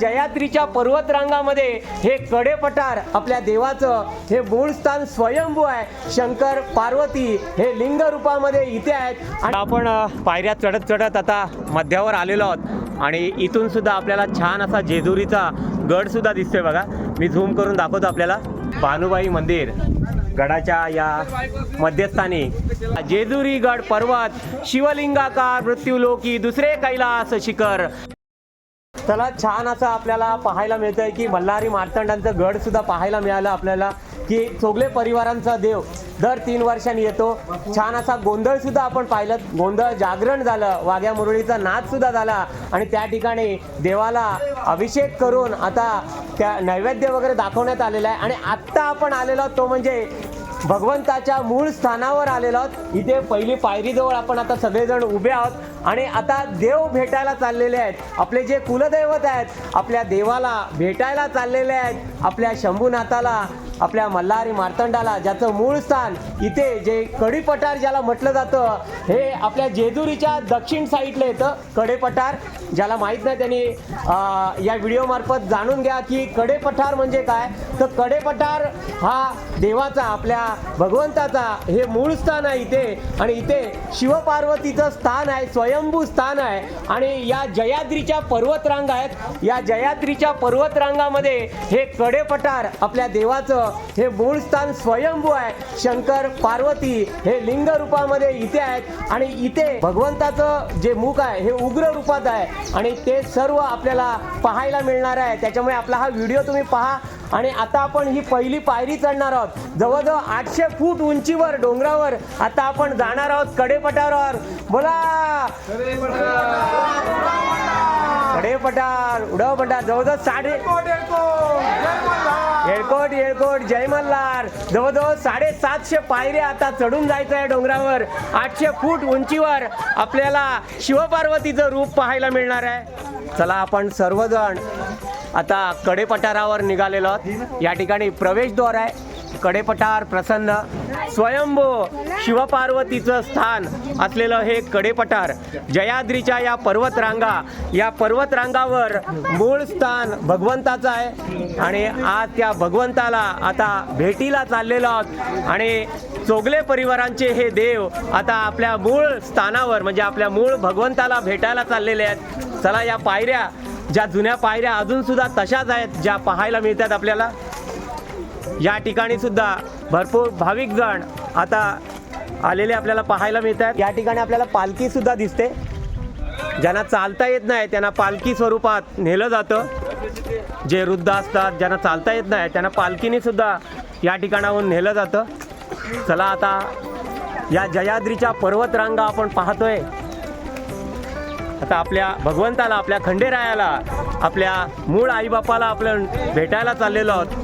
जयात्रीच्या पर्वतरांगामध्ये हे कडेपठार आपल्या देवाचं हे मूळ स्थान स्वयंभू आहे. शंकर पार्वती हे लिंग रूपामध्ये इथे आहेत. आणि आपण पायऱ्या चढत चढत आता मध्यावर आलेलो आहोत. आणि इथून सुद्धा आपल्याला छान असा जेजुरीचा गड सुद्धा दिसतोय बघा. मी झूम करून दाखवतो आपल्याला. भानुबाई मंदिर गडाच्या या मध्यस्थानी. जेजुरी गड पर्वत शिवलिंगाकार मृत्यूलोकी दुसरे कैलास शिखर. त्याला छान असं आपल्याला पाहायला मिळतंय की मल्हारी मार्तंडांचं गड सुद्धा पाहायला मिळालं आपल्याला की चोगले परिवारांचा देव दर तीन वर्षांनी येतो. छान असा गोंधळ सुद्धा आपण पाहिलं. गोंधळ जागरण झालं वाघ्या मुरळीचा नाच सुद्धा झाला. आणि त्या ठिकाणी देवाला अभिषेक करून आता त्या नैवेद्य वगैरे दाखवण्यात आलेला आहे. आणि आत्ता आपण आलेलो आहोत तो म्हणजे भगवंताच्या मूळ स्थानावर आलेलो आहोत. इथे पहिली पायरीजवळ आपण आता सगळेजण उभे आहोत. आणि आता देव भेटायला चाललेले आहेत. आपले जे कुलदैवत आहेत आपल्या देवाला भेटायला चाललेले आहेत आपल्या शंभूनाथाला आपल्या मल्हारी मार्तंडाला ज्याचं मूळ स्थान इथे जे कढीपठार ज्याला म्हटलं जातं हे आपल्या जेजुरीच्या दक्षिण साईडला येतं कडेपठार ज्याला माहीत नाही त्यांनी या व्हिडिओमार्फत जाणून घ्या की कडेपठार म्हणजे काय? तर कडेपठार हा देवाचा आपल्या भगवंताचा हे मूळ स्थान आहे इथे. आणि इथे शिवपार्वतीचं स्थान आहे स्वयंभू स्थान आहे. आणि या जयाद्रीच्या पर्वतरांगा आहेत. या जयाद्रीच्या पर्वतरांगामध्ये हे कडेपठार आपल्या देवाचं हे मूळ स्थान स्वयंभू आहे. शंकर पार्वती हे लिंग रूपामध्ये इथे आहेत आणि इथे भगवंताचं जे मुख आहे हे उग्र रूपात आहे. आणि ते सर्व आपल्याला पाहायला मिळणार आहे. त्याच्यामुळे आपला हा व्हिडिओ तुम्ही पहा. आणि आता आपण ही पहिली पायरी चढणार आहोत. जवळजवळ आठशे फूट उंचीवर डोंगरावर आता आपण जाणार आहोत कडेपटावर. बोला! कडेपटार उडव पठार जवळजवळ साडे येळकोट येळकोट जय मल्हार. जवळजवळ साडेसातशे पायऱ्या आता चढून जायचं आहे डोंगरावर. आठशे फूट उंचीवर आपल्याला शिवपार्वतीचं रूप पाहायला मिळणार आहे. चला आपण सर्वजण आता कडेपठारावर निघालेलो आहोत. या ठिकाणी प्रवेशद्वार आहे. कडेपठार प्रसन्न स्वयंभू शिवपार्वतीचं स्थान असलेलं हे कडेपठार जयाद्रीच्या या पर्वतरांगा या पर्वतरांगावर मूळ स्थान भगवंताचं आहे. आणि आज त्या भगवंताला आता भेटीला चाललेलो आहोत. आणि चोगले परिवारांचे हे देव आता आपल्या मूळ स्थानावर म्हणजे आपल्या मूळ भगवंताला भेटायला चाललेले आहेत. चला या पायऱ्या ज्या जुन्या पायऱ्या अजून सुद्धा तशाच आहेत ज्या पाहायला मिळतात आपल्याला. या ठिकाणी सुद्धा भरपूर भाविक जण आता आलेले आपल्याला पाहायला मिळतात या ठिकाणी आपल्याला पालखी सुद्धा दिसते. ज्यांना चालता येत नाही त्यांना पालखी स्वरूपात नेलं जातं. जे वृद्ध असतात ज्यांना चालता येत नाही त्यांना पालखीने सुद्धा या ठिकाणाहून नेलं जातं. चला आता या जयाद्रीच्या पर्वतरांगा आपण पाहतोय. आता आपल्या भगवंताला आपल्या खंडेरायाला आपल्या मूळ आईबापाला आपण भेटायला चाललेलो आहोत.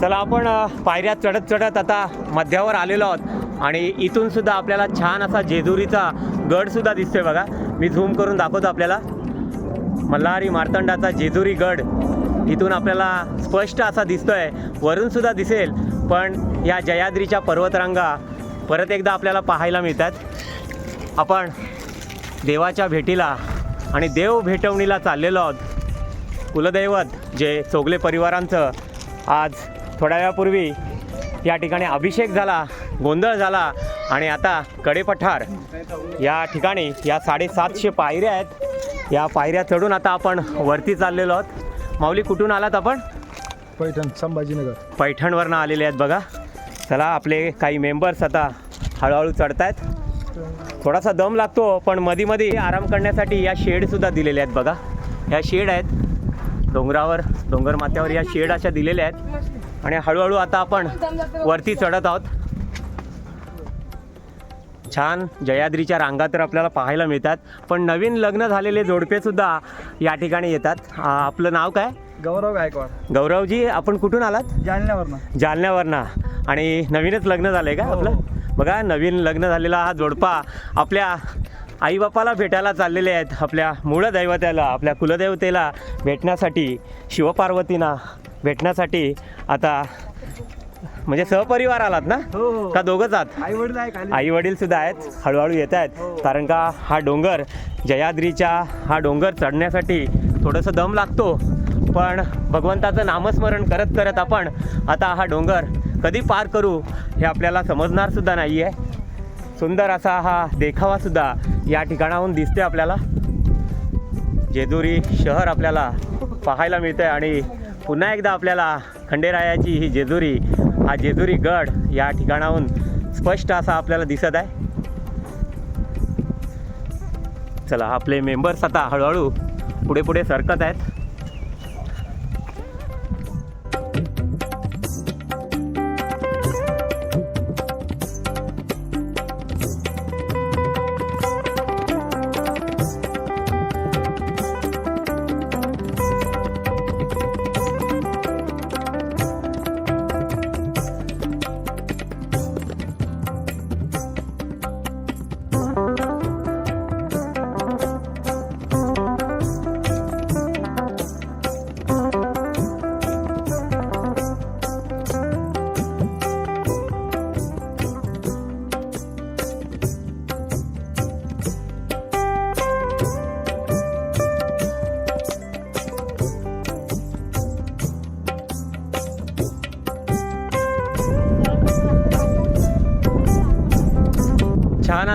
चला आपण पायऱ्या चढत चढत आता मध्यावर आलेलो आहोत. आणि इथून सुद्धा आपल्याला छान असा जेजुरीचा गड सुद्धा दिसतोय बघा. मी झूम करून दाखवतो आपल्याला. मल्हारी मार्तंडाचा जेजुरी गड इथून आपल्याला स्पष्ट असा दिसतोय. वरून सुद्धा दिसेल पण या जयाद्रीच्या पर्वतरांगा परत एकदा आपल्याला पाहायला मिळतात. आपण देवाच्या भेटीला आणि देव भेटवणीला चाललेलो आहोत. कुलदैवत जे चोगले परिवारांचं आज थोड्या वेळापूर्वी या ठिकाणी अभिषेक झाला गोंधळ झाला आणि आता कडेपठार या ठिकाणी या साडेसातशे पायऱ्या आहेत. या पायऱ्या चढून आता आपण वरती चाललेलो आहोत. माऊली कुठून आलात आपण? पैठण संभाजीनगर. पैठणवरनं आलेले आहेत बघा. चला आपले काही मेंबर्स आता हळूहळू चढत आहेत थोडासा दम लागतो पण मधी मध्ये आराम करण्यासाठी या शेड सुद्धा दिलेल्या आहेत बघा. या शेड आहेत. डोंगरावर डोंगर माथ्यावर या शेड अशा दिलेल्या आहेत. आणि हळूहळू आता आपण वरती चढत आहोत. छान जयाद्रीच्या रांगा तर आपल्याला पाहायला मिळतात. पण नवीन लग्न झालेले जोडपे सुद्धा या ठिकाणी येतात. आपलं नाव काय? गौरव गायकवाड. गौरवजी आपण कुठून आलात? जालन्यावर ना जालन्यावरनं. आणि नवीनच लग्न झालं आहे का हो. आपलं? बघा नवीन लग्न झालेला हा जोडपा आपल्या आईबापाला भेटायला चाललेले आहेत. आपल्या मूळ दैवताला आपल्या कुलदेवतेला भेटण्यासाठी शिवपार्वतींना भेटण्यासाठी आता म्हणजे सहपरिवार आलात ना? हो हो. का दोघंच आहात? आई वडील आहे आई वडील सुद्धा आहेत हळूहळू येत आहेत. कारण का हा डोंगर जयाद्रीच्या हा डोंगर चढण्यासाठी थोडंसं दम लागतो. पण भगवंताचं नामस्मरण करत करत आपण आता हा डोंगर कधी पार करू हे आपल्याला समजणार सुद्धा नाही आहे सुंदर असा हा देखावा सुद्धा या ठिकाणाहून दिसते आपल्याला. जेजुरी शहर आपल्याला पाहायला मिळतं आहे आणि पुन्हा एकदा आपल्याला खंडेरायाची ही जेजुरी हा जेजुरी गड या ठिकाणाहून स्पष्ट असा आपल्याला दिसत आहे. चला आपले मेंबर्स आता हळूहळू पुढे पुढे सरकत आहेत.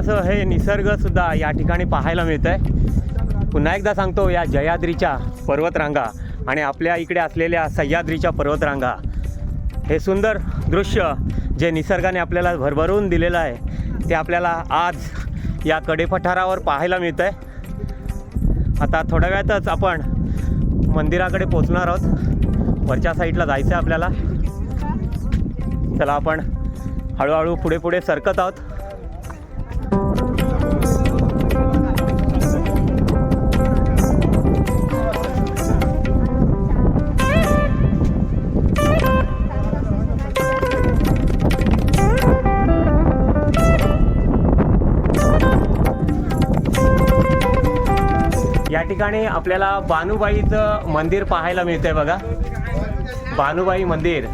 असं हे निसर्गसुद्धा या ठिकाणी पाहायला मिळत आहे पुन्हा एकदा सांगतो या जयाद्रीच्या पर्वतरांगा आणि आपल्या इकडे असलेल्या सह्याद्रीच्या पर्वतरांगा. हे सुंदर दृश्य जे निसर्गाने आपल्याला भरभरून दिलेलं आहे ते आपल्याला आज या कडेपठारावर पाहायला मिळतं आहे आता थोड्या वेळातच आपण मंदिराकडे पोचणार आहोत. वरच्या साईडला जायचं आहे आपल्याला. चला आपण हळूहळू पुढे पुढे सरकत आहोत. ठिकाणी आपल्याला बानुबाईचं मंदिर पाहायला मिळतंय बघा. बानुबाई मंदिर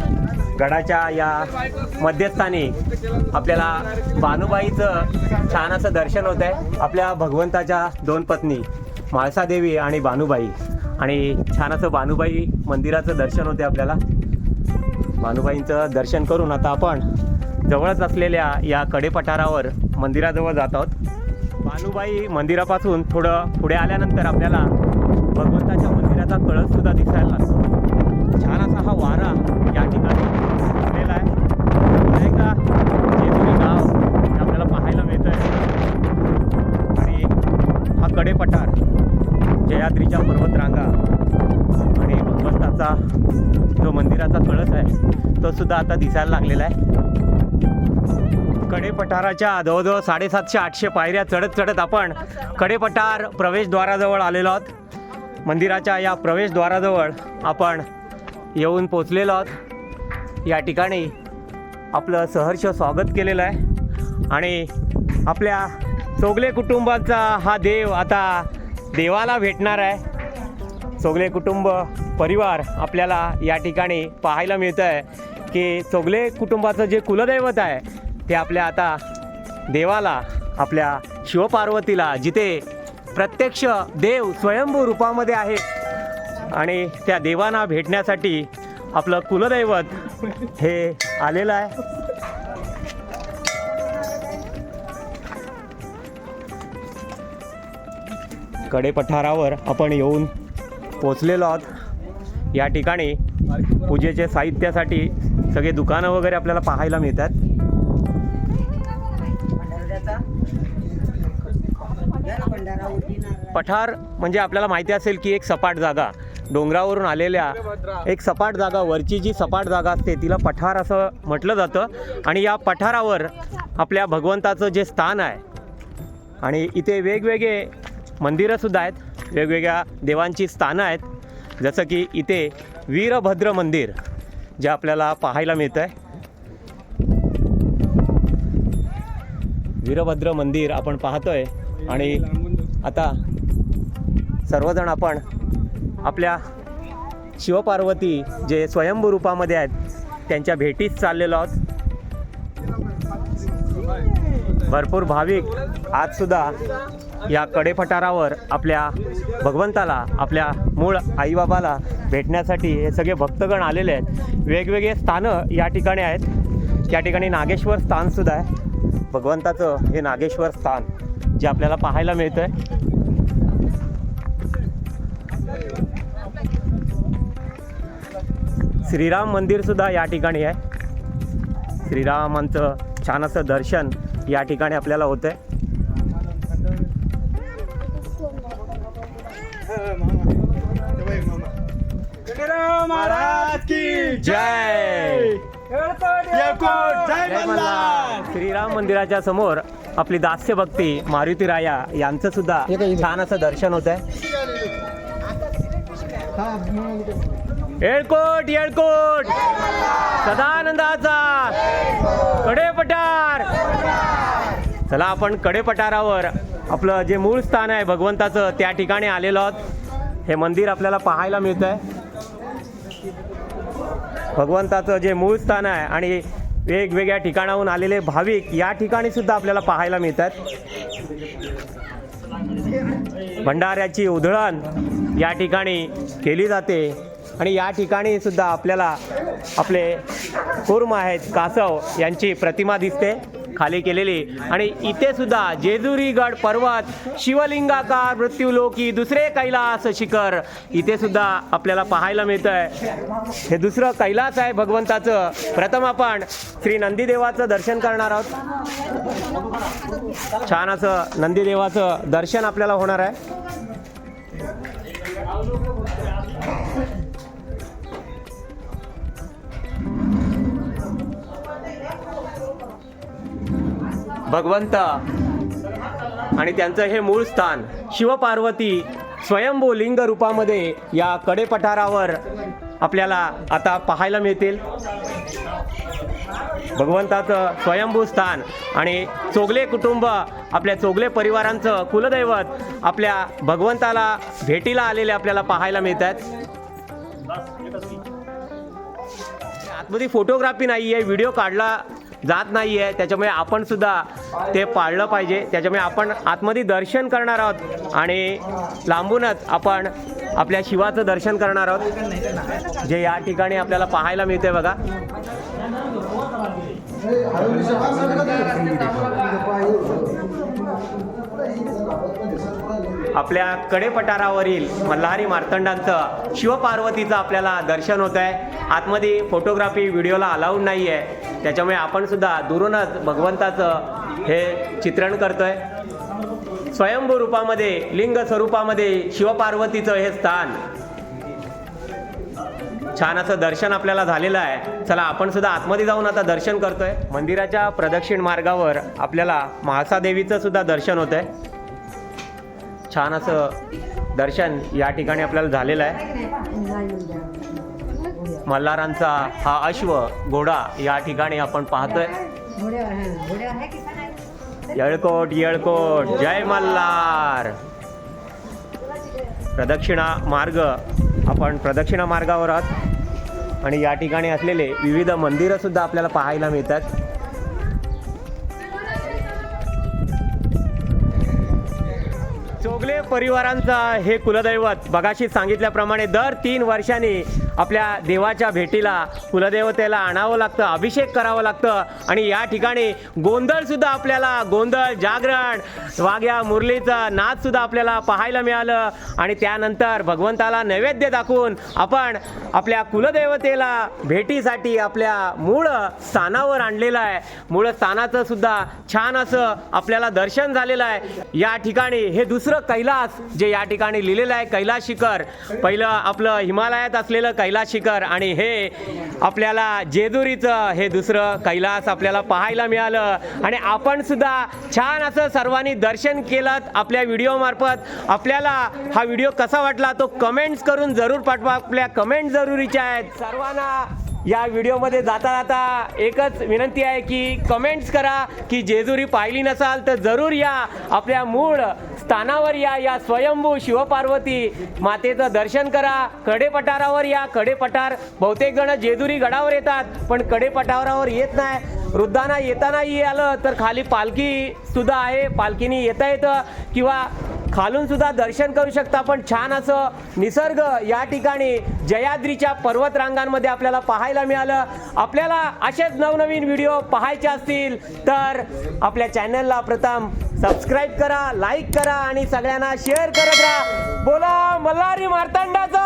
गडाच्या या मध्यस्थानी आपल्याला बानुबाईचं छान असं दर्शन होत आहे आपल्या भगवंताच्या दोन पत्नी म्हाळसादेवी आणि बानुबाई आणि छान असं बानुबाई मंदिराचं दर्शन होते आपल्याला. बानुबाईंचं दर्शन करून आता आपण जवळच असलेल्या या कडेपठारावर मंदिराजवळ जात आहोत. बानुबाई मंदिरापासून थोडं पुढे आल्यानंतर आपल्याला भगवंताच्या मंदिराचा कळस सुद्धा दिसायला लागतो. छान असा हा वारा या ठिकाणी सुटलेला आहे. अनेकदा जेजुरी गाव हे आपल्याला पाहायला मिळतं आहे आणि हा कडेपठार जयाद्रीच्या पर्वतरांगा आणि भगवंताचा जो मंदिराचा कळस आहे तो सुद्धा आता दिसायला लागलेला आहे. कडेपठाराच्या जवळजवळ साडेसातशे आठशे पायऱ्या चढत चढत आपण कडेपठार प्रवेशद्वाराजवळ आलेलो आहोत. मंदिराच्या या प्रवेशद्वाराजवळ आपण येऊन पोचलेलो आहोत. या ठिकाणी आपलं सहर्ष स्वागत केलेलं आहे. आणि आपल्या चोगले कुटुंबाचा हा देव आता देवाला भेटणार आहे. चोगले कुटुंब परिवार आपल्याला या ठिकाणी पाहायला मिळतं आहे की चोगले कुटुंबाचं जे कुलदैवत आहे ते आपल्या आता देवाला आपल्या शिवपार्वतीला जिथे प्रत्यक्ष देव स्वयंभू रूपामध्ये आहे. आणि त्या देवांना भेटण्यासाठी आपलं कुलदैवत हे आलेलं आहे. कडे पठारावर आपण येऊन पोचलेलो आहोत. या ठिकाणी पूजेच्या साहित्यासाठी सगळे दुकानं वगैरे आपल्याला पाहायला मिळतात. पठार म्हणजे आपल्याला माहिती असेल की एक सपाट जागा डोंगरावरून आलेल्या एक सपाट जागा वरची जी सपाट जागा असते तिला पठार असं म्हटलं जातं. आणि या पठारावर आपल्या भगवंताचं जे स्थान आहे आणि इथे वेगवेगळे मंदिरंसुद्धा आहेत वेगवेगळ्या देवांची स्थानं आहेत. जसं की इथे वीरभद्र मंदिर जे आपल्याला पाहायला मिळतं आहे वीरभद्र मंदिर आपण पाहतोय. आणि आता सर्वजण आपण आपल्या शिवपार्वती जे स्वयंभू रूपामध्ये आहेत त्यांच्या भेटीस चाललेलो आहोत. भरपूर भाविक आजसुद्धा या कडेफटारावर आपल्या भगवंताला आपल्या मूळ आईबाबाला भेटण्यासाठी हे सगळे भक्तगण आलेले आहेत. वेगवेगळे स्थानं या ठिकाणी आहेत. या ठिकाणी नागेश्वर स्थानसुद्धा आहे. भगवंताचं हे नागेश्वर स्थान जे आपल्याला पाहायला मिळतं आहे श्रीराम मंदिरसुद्धा या ठिकाणी आहे. श्रीरामांचं छान असं दर्शन या ठिकाणी आपल्याला होतं आहे महाराज की जय. श्रीराम मंदिराच्या समोर आपली दास्य भक्ती मारुती राया यांचं सुद्धा छान असं दर्शन होत आहे येळकोट येळकोट. सदानंदाचा. कडेपठार. चला आपण कडेपठारावर आपलं जे मूळ स्थान आहे भगवंताचं त्या ठिकाणी आलेलो आहोत. हे मंदिर आपल्याला पाहायला मिळतं आहे भगवंताचं जे मूळ स्थान आहे आणि वेगवेगळ्या ठिकाणाहून आलेले भाविक या ठिकाणी सुद्धा आपल्याला पाहायला मिळतात. भंडाऱ्याची उधळण या ठिकाणी केली जाते. आणि या ठिकाणी सुद्धा आपल्याला आपले कुर्म आहेत कासव यांची प्रतिमा दिसते खाली केलेली. आणि इथे सुद्धा जेजुरीगड पर्वत शिवलिंगाकार मृत्यूलोकी दुसरे कैलास शिखर इथे सुद्धा आपल्याला पाहायला मिळतं आहे हे दुसरं कैलास आहे भगवंताचं. प्रथम आपण श्री नंदीदेवाचं दर्शन करणार आहोत. छान असं नंदीदेवाचं दर्शन आपल्याला होणार आहे. भगवंत आणि त्यांचं हे मूळ स्थान शिवपार्वती स्वयंभू लिंग रूपामध्ये या कडेपठारावर आपल्याला आता पाहायला मिळतील. भगवंताचं स्वयंभू स्थान आणि चोगले कुटुंब आपल्या चोगले परिवारांचं कुलदैवत आपल्या भगवंताला भेटीला आलेले आपल्याला पाहायला मिळतात. आतमध्ये फोटोग्राफी नाही आहे व्हिडिओ काढला जात नाही आहे त्याच्यामुळे आपण सुद्धा ते पाळलं पाहिजे. त्याच्यामुळे आपण आतमध्ये दर्शन करणार आहोत. आणि लांबूनच आपण आपल्या शिवाचं दर्शन करणार आहोत. जे या ठिकाणी आपल्याला पाहायला मिळते बघा. आपल्या कडेपठारावरील मल्हारी मार्तंडांचं शिवपार्वतीचं आपल्याला दर्शन होत आहे आतमध्ये फोटोग्राफी व्हिडिओला अलाउड नाही आहे त्याच्यामुळे आपण सुद्धा दुरूनच भगवंताचं हे चित्रण करतोय. स्वयंभू रूपामध्ये लिंग स्वरूपामध्ये शिवपार्वतीचं हे स्थान. छान असं दर्शन आपल्याला झालेलं आहे. चला आपण सुद्धा आतमध्ये जाऊन आता दर्शन करतोय. मंदिराच्या प्रदक्षिण मार्गावर आपल्याला महासादेवीचं सुद्धा दर्शन होत आहे छान असं दर्शन या ठिकाणी आपल्याला झालेलं आहे. मल्हारांचा हा अश्व घोडा या ठिकाणी आपण पाहतोय. येळकोट येळकोट. जय मल्हार. प्रदक्षिणा मार्ग. आपण प्रदक्षिणा मार्गावर आहोत. आणि या ठिकाणी असलेले विविध मंदिरं सुद्धा आपल्याला पाहायला मिळतात. चोगले परिवारांचा हे कुलदैवत बघाशी सांगितल्याप्रमाणे दर तीन वर्षांनी आपल्या देवाच्या भेटीला कुलदेवतेला आणावं लागतं अभिषेक करावं लागतं. आणि या ठिकाणी गोंधळसुद्धा आपल्याला गोंधळ जागरण वाघ्या मुरलीचा नाच सुद्धा आपल्याला पाहायला मिळालं. आणि त्यानंतर भगवंताला नैवेद्य दाखवून आपण आपल्या कुलदेवतेला भेटीसाठी आपल्या मूळ स्थानावर आणलेलं आहे. मूळ स्थानाचं सुद्धा छान असं आपल्याला दर्शन झालेलं आहे. या ठिकाणी हे दुसरं कैलास जे या ठिकाणी लिहिलेलं आहे कैलास शिखर. पहिलं आपलं हिमालयात असलेलं कैलास शिखर आणि हे आपल्याला जेजुरीचं हे दुसरं कैलास आपल्याला पाहायला मिळालं. आणि आपण सुद्धा छान असं सर्वांनी दर्शन केलं आपल्या व्हिडिओमार्फत आपल्याला हा व्हिडिओ कसा वाटला तो कमेंट्स करून जरूर पाठवा. आपल्या कमेंट जरुरीच्या आहेत. सर्वांना या व्हिडिओमध्ये जाता जाता एकच विनंती आहे की कमेंट्स करा की जेजुरी पाहिली नसाल तर जरूर या. आपल्या मूळ स्थानावर या या स्वयंभू शिवपार्वती मातेचं दर्शन करा. कडेपठारावर या कडेपठार. बहुतेक जण जेजुरी गडावर येतात पण कडेपठारावर येत नाही. वृद्धांना येतानाही आलं तर खाली पालखी सुद्धा आहे. पालखीने येता येतं. किंवा खालून सुद्धा दर्शन करू शकता पण छान असं निसर्ग या ठिकाणी जयाद्रीच्या पर्वतरांगांमध्ये आपल्याला पाहायला मिळालं. आपल्याला असेच नवनवीन व्हिडिओ पाहायचे असतील तर आपल्या चॅनलला प्रथम सबस्क्राईब करा लाईक करा आणि सगळ्यांना शेअर करत राहा. बोला मल्हारी मार्तंडाचा!